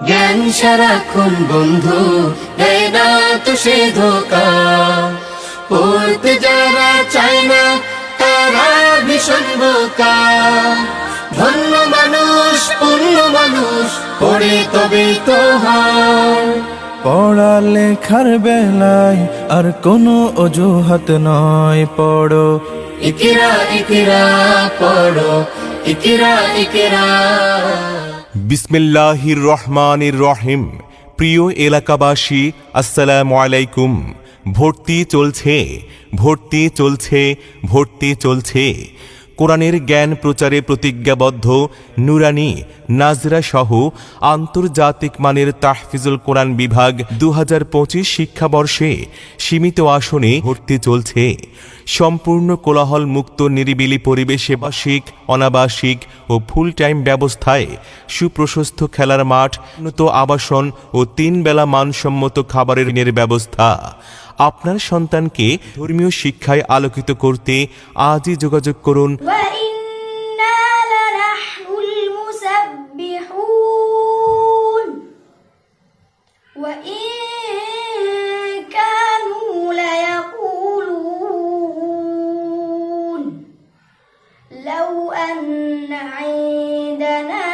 জ্ঞান সারাক্ষণ বন্ধু? দেয় না তো সে ধোকা। পড়তে যারা চায় না তারা ভীষণ বোকা ধন্য মানুষ পূর্ণ মানুষ পড়ে তবেই তো হয় পড়ালেখার বেলায় আর কোনো অজুহাত নয় পড়ো। ইকিরা ইকিরা পড়ো। ইকিরা ইকিরা। বিসমিল্লাহির রহমানির রহিম। প্রিয় এলাকাবাসী আসসালামু আলাইকুম। ভর্তি চলছে ভর্তি চলছে ভর্তি চলছে। কোরআনের জ্ঞান প্রচারে প্রতিজ্ঞাবদ্ধ নুরানি নাজরা সহ আন্তর্জাতিক মানের তাহফিজুল কোরআন বিভাগ দু হাজার পঁচিশ শিক্ষাবর্ষে সীমিত আসনে ভর্তি চলছে। সম্পূর্ণ কোলাহল মুক্ত নিরিবিলি পরিবেশে বার্ষিক, অনাবাসিক ও ফুল টাইম ব্যবস্থায় সুপ্রশস্ত খেলার মাঠ, উন্নত আবাসন ও তিন বেলা মানসম্মত খাবারের ব্যবস্থা। আপনার সন্তানকে ধর্মীয় শিক্ষায় আলোকিত করতে আজই যোগাযোগ করুন وإنا لنحن المسبحون وإن كانوا ليقولون لو أن عندنا ذكرا